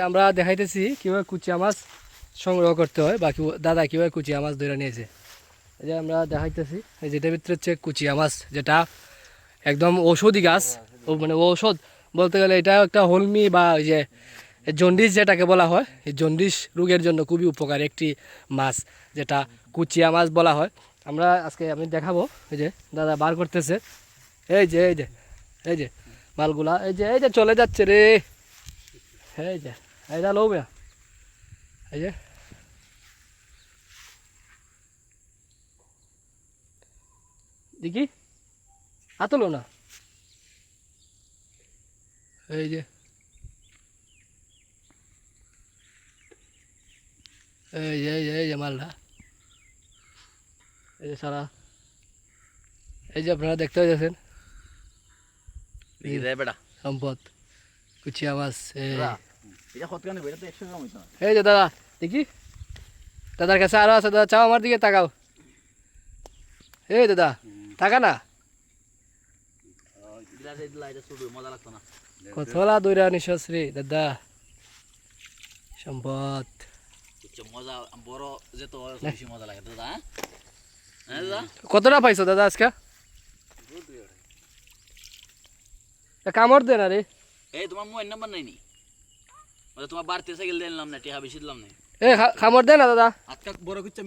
আমরা দেখাইতেছি কীভাবে কুচিয়া মাছ সংগ্রহ করতে হয়, বা কিভাবে- দাদা কীভাবে কুচিয়া মাছ ধরে নিয়েছে। এই যে আমরা দেখাইতেছি, এই যেটার ভিতরে হচ্ছে কুচিয়া মাছ, যেটা একদম ঔষধি গাছ। মানে ঔষধ বলতে গেলে এটা একটা হলমি বা ওই যে জন্ডিস যেটাকে বলা হয়, এই জন্ডিস রোগের জন্য খুবই উপকারী একটি মাছ, যেটা কুচিয়া মাছ বলা হয়। আমরা আজকে আমি দেখাবো, এই যে দাদা বার করতেছে। এই যে এই যে এই যে মালগুলা, এই যে এই যে চলে যাচ্ছে রে। এই যে এইটা লও মিয়া এই যে দেখি হাতলো না এই যে এই যে এই যে এই যে মালটা এই যে সারা এই যে আপনারা দেখতে পাচ্ছেন সম্পদ কুচিয়া মাছ এই। যে দাদা দেখি। দাদার কাছে আরও আছে দাদা চাও আমার দিকে তাকাও। এই দাদা তাকা না। কতলা নিশ্বাস রে দাদা। সম্পদ। মজা বড় যেত বেশি মজা লাগে দাদা হ্যাঁ? হ্যাঁ কতটা পাইছো দাদা আজকে? কামড় দে না রে। এই তোমার মোবাইল নাম্বার নাই নি? ওটা তোমার বাড়িতে সাইকেল দিলাম না টিহা বেশি দিলাম না। এ খামর দে না দাদা। আজকাল বড় কিচ্ছা